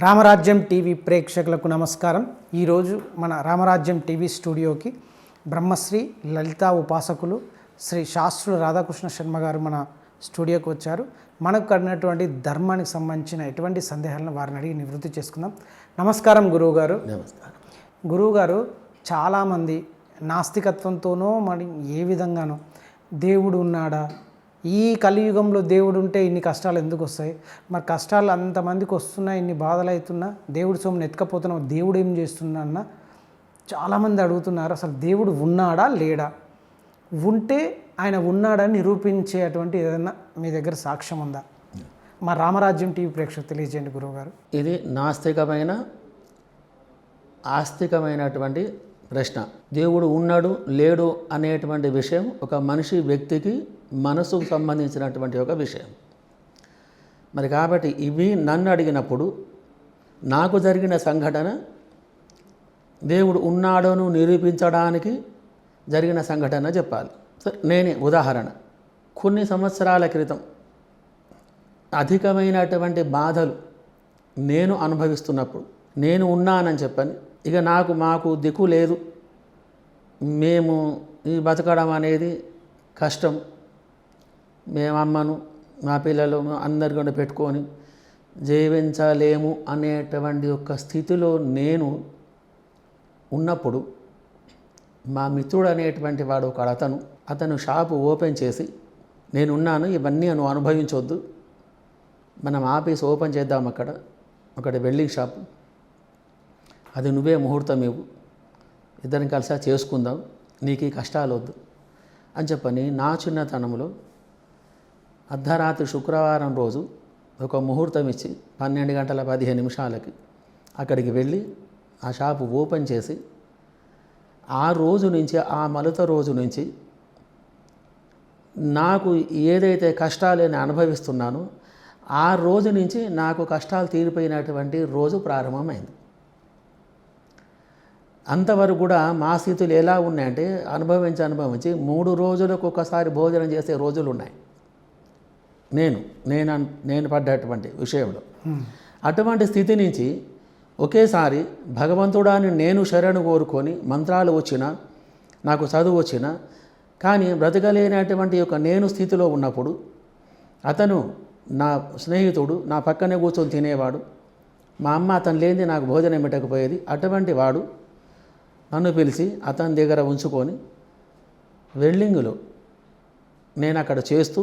రామరాజ్యం TV ప్రేక్షకులకు నమస్కారం. ఈరోజు మన రామరాజ్యం టీవీ స్టూడియోకి బ్రహ్మశ్రీ లలితా ఉపాసకులు శ్రీ శాస్త్రులు రాధాకృష్ణ శర్మ గారు మన స్టూడియోకి వచ్చారు. మనకు కడినటువంటి ధర్మానికి సంబంధించిన ఎటువంటి సందేహాలను వారిని అడిగి నివృత్తి చేసుకుందాం. నమస్కారం గురువు గారు నమస్కారం. గురువుగారు చాలామంది నాస్తికత్వంతోనో మరి ఏ విధంగానో దేవుడు ఉన్నాడా? ఈ కలియుగంలో దేవుడు ఉంటే ఇన్ని కష్టాలు ఎందుకు వస్తాయి? మరి కష్టాలు అంతమందికి వస్తున్నా ఇన్ని బాధలు అవుతున్నా దేవుడు సొమ్మును ఎత్తుకపోతున్నా దేవుడు ఏం చేస్తున్నా అన్న చాలామంది అడుగుతున్నారు. అసలు దేవుడు ఉన్నాడా లేడా? ఉంటే ఆయన ఉన్నాడని నిరూపించేటువంటి ఏదైనా మీ దగ్గర సాక్ష్యం ఉందా? మా రామరాజ్యం టీవీ ప్రేక్షకు తెలియజేయండి గురువుగారు. ఇది నాస్తికమైన ఆస్తికమైనటువంటి ప్రశ్న. దేవుడు ఉన్నాడు లేడు అనేటువంటి విషయం ఒక మనిషి వ్యక్తికి మనసుకు సంబంధించినటువంటి ఒక విషయం. మరి కాబట్టి ఇవి నన్ను అడిగినప్పుడు నాకు జరిగిన సంఘటన దేవుడు ఉన్నాడును నిరూపించడానికి జరిగిన సంఘటన చెప్పాలి. నేనే ఉదాహరణ. కొన్ని సంవత్సరాల క్రితం అధికమైనటువంటి బాధలు నేను అనుభవిస్తున్నప్పుడు నేను ఉన్నానని చెప్పని ఇక నాకు మాకు దిక్కు లేదు. మేము ఈ బతకడం అనేది కష్టం. మేము అమ్మను మా పిల్లలు అందరి కూడా పెట్టుకొని జీవించలేము అనేటువంటి ఒక స్థితిలో నేను ఉన్నప్పుడు మా మిత్రుడు అనేటువంటి వాడు ఒక అతను అతను షాపు ఓపెన్ చేసి నేనున్నాను ఇవన్నీ నువ్వు అనుభవించవద్దు మనం ఆఫీస్ ఓపెన్ చేద్దాం అక్కడ ఒకటి వెల్డింగ్ షాపు. అది నువ్వే ముహూర్తం ఇవ్వు. ఇద్దరం కలిసి చేసుకుందాం. నీకు ఈ కష్టాలు వద్దు అని చెప్పని నా చిన్నతనంలో అర్ధరాత్రి శుక్రవారం రోజు ఒక ముహూర్తం ఇచ్చి పన్నెండు గంటల పదిహేను నిమిషాలకి అక్కడికి వెళ్ళి ఆ షాపు ఓపెన్ చేసి ఆ రోజు నుంచి ఆ మలుత రోజు నుంచి నాకు ఏదైతే కష్టాలు నేను అనుభవిస్తున్నానో ఆ రోజు నుంచి నాకు కష్టాలు తీరిపోయినటువంటి రోజు ప్రారంభమైంది. అంతవరకు కూడా మా స్థితులు ఎలా ఉన్నాయంటే అనుభవించి అనుభవించి మూడు రోజులకు ఒకసారి భోజనం చేసే రోజులు ఉన్నాయి. నేను నేను నేను పడ్డటువంటి విషయంలో. అటువంటి స్థితి నుంచి ఒకేసారి భగవంతుడాన్ని నేను శరణు కోరుకొని మంత్రాలు వచ్చినా నాకు చదువు వచ్చినా కానీ బ్రతకలేనటువంటి ఒక నేను స్థితిలో ఉన్నప్పుడు అతను నా స్నేహితుడు నా పక్కనే కూర్చొని తినేవాడు. మా అమ్మ అతను లేనిది నాకు భోజనం పెట్టకపోయేది. అటువంటి వాడు నన్ను పిలిచి అతని దగ్గర ఉంచుకొని వెల్డింగ్లో నేను అక్కడ చేస్తూ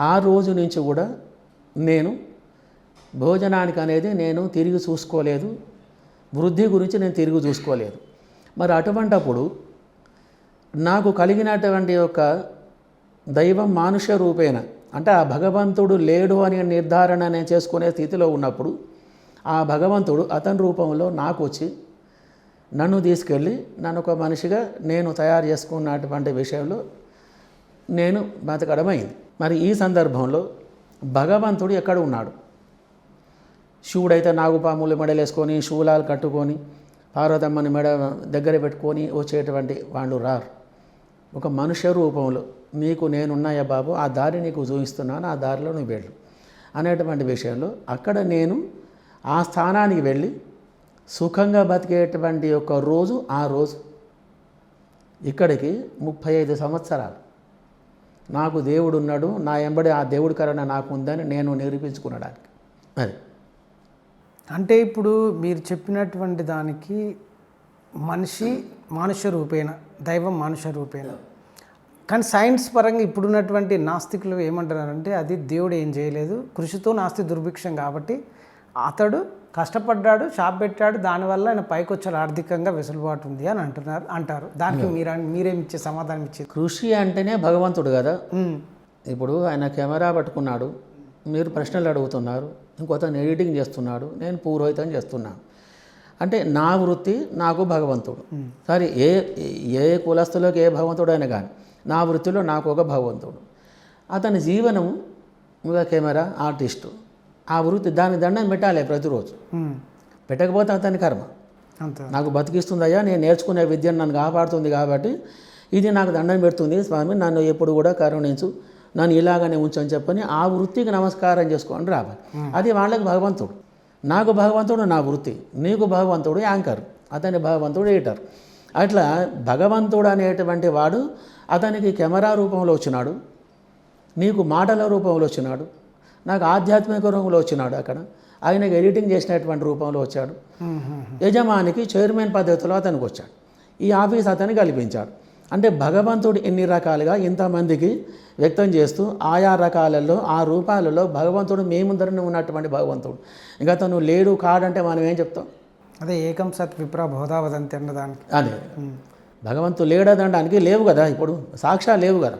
ఆ రోజు నుంచి కూడా నేను భోజనానికి అనేది నేను తిరిగి చూసుకోలేదు. వృద్ధి గురించి నేను తిరిగి చూసుకోలేదు. మరి అటువంటప్పుడు నాకు కలిగినటువంటి ఒక దైవం మానుష రూపేణ అంటే ఆ భగవంతుడు లేడు అని నిర్ధారణ నేను చేసుకునే స్థితిలో ఉన్నప్పుడు ఆ భగవంతుడు అతని రూపంలో నాకు వచ్చి నన్ను తీసుకెళ్ళి నన్ను ఒక మనిషిగా నేను తయారు చేసుకున్నటువంటి విషయంలో నేను బతకడమైంది. మరి ఈ సందర్భంలో భగవంతుడు ఎక్కడ ఉన్నాడు? శివుడైతే నాగుపాములు మెడలేసుకొని శూలాలు కట్టుకొని పార్వతమ్మని మెడ దగ్గర పెట్టుకొని వచ్చేటువంటి వాళ్ళు రారు. ఒక మనుష్య రూపంలో నీకు నేనున్నాయా బాబు ఆ దారి నీకు చూపిస్తున్నాను ఆ దారిలో నువ్వు వెళ్ళు అనేటువంటి విషయంలో అక్కడ నేను ఆ స్థానానికి వెళ్ళి సుఖంగా బతికేటువంటి ఒక రోజు ఆ రోజు ఇక్కడికి ముప్పై ఐదు సంవత్సరాలు. నాకు దేవుడు ఉన్నాడు నా ఎంబడి ఆ దేవుడి కరణ నాకు ఉందని నేను నిరూపించుకునడానికి. అది. అంటే ఇప్పుడు మీరు చెప్పినటువంటి దానికి మనిషి మానుష రూపేణ దైవం మానుష రూపేణ. కానీ సైన్స్ పరంగా ఇప్పుడున్నటువంటి నాస్తికులు ఏమంటున్నారంటే అది దేవుడు ఏం చేయలేదు కృషితో నాస్తి దుర్భిక్షం కాబట్టి అతడు కష్టపడ్డాడు షాప్ పెట్టాడు దానివల్ల ఆయన పైకి వచ్చాడు ఆర్థికంగా వెసులుబాటు ఉంది అని అంటున్నారు అంటారు. దానికి మీరు మీరేమి ఇచ్చే సమాధానం ఇచ్చేది? కృషి అంటేనే భగవంతుడు కదా. ఉమ్, ఇప్పుడు ఆయన కెమెరా పట్టుకున్నాడు మీరు ప్రశ్నలు అడుగుతున్నారు ఇంకొతను ఎడిటింగ్ చేస్తున్నాడు నేను పురోహితం చేస్తున్నాను అంటే నా వృత్తి నాకు భగవంతుడు. సరే ఏ ఏ కులస్తులోకి ఏ భగవంతుడు అయినా కానీ నా వృత్తిలో నాకు ఒక భగవంతుడు. అతని జీవనం కెమెరా ఆర్టిస్టు. ఆ వృత్తి దాని దండం పెట్టాలి ప్రతిరోజు. పెట్టకపోతే అతని కర్మ. అంతే. నాకు బతికిస్తుందయ్యా నేను నేర్చుకునే విద్యను నన్ను కాపాడుతుంది కాబట్టి ఇది నాకు దండం పెడుతుంది స్వామి నన్ను ఎప్పుడు కూడా కరుణించు నన్ను ఇలాగనే ఉంచని చెప్పని ఆ వృత్తికి నమస్కారం చేసుకోండి రావాలి అది వాళ్ళకి భగవంతుడు. నాకు భగవంతుడు నా వృత్తి నీకు భగవంతుడు యాంకర్ అతని భగవంతుడు ఎడిటర్ అట్లా భగవంతుడు అనేటువంటి వాడు అతనికి కెమెరా రూపంలో వచ్చినాడు నీకు మాటల రూపంలో వచ్చినాడు నాకు ఆధ్యాత్మిక రూపంలో వచ్చినాడు అక్కడ. ఆయనకి ఎడిటింగ్ చేసినటువంటి రూపంలో వచ్చాడు. యజమానికి చైర్మన్ పద్ధతిలో అతనికి వచ్చాడు. ఈ ఆఫీస్ అతన్ని కల్పించాడు. అంటే భగవంతుడు ఎన్ని రకాలుగా ఇంతమందికి వ్యక్తం చేస్తూ ఆయా రకాలలో ఆ రూపాలలో భగవంతుడు మీ ముందరనే ఉన్నటువంటి భగవంతుడు. ఇంకా తను లేడు కాడంటే మనం ఏం చెప్తాం? అదే ఏకం సత్ విప్ర బోధావదంతి అన్నదానికి అదే. భగవంతుడు లేడదనడానికి లేవు కదా ఇప్పుడు. సాక్ష్యాలు లేవు కదా.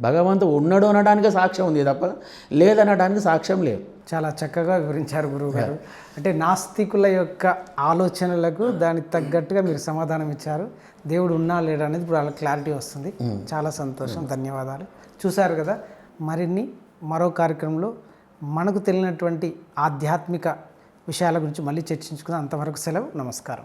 భగవంతుడు ఉన్నాడు అనడానికి సాక్ష్యం ఉంది తప్ప లేదనడానికి సాక్ష్యం లేదు. చాలా చక్కగా వివరించారు గురువు గారు అంటే నాస్తికుల యొక్క ఆలోచనలకు దానికి తగ్గట్టుగా మీరు సమాధానం ఇచ్చారు. దేవుడు ఉన్నా లేడా అనేది ఇప్పుడు వాళ్ళకి క్లారిటీ వస్తుంది. చాలా సంతోషం. ధన్యవాదాలు. చూశారు కదా మరిన్ని మరో కార్యక్రమంలో మనకు తెలియనటువంటి ఆధ్యాత్మిక విషయాల గురించి మళ్ళీ చర్చించుకుందాం. అంతవరకు సెలవు. నమస్కారం.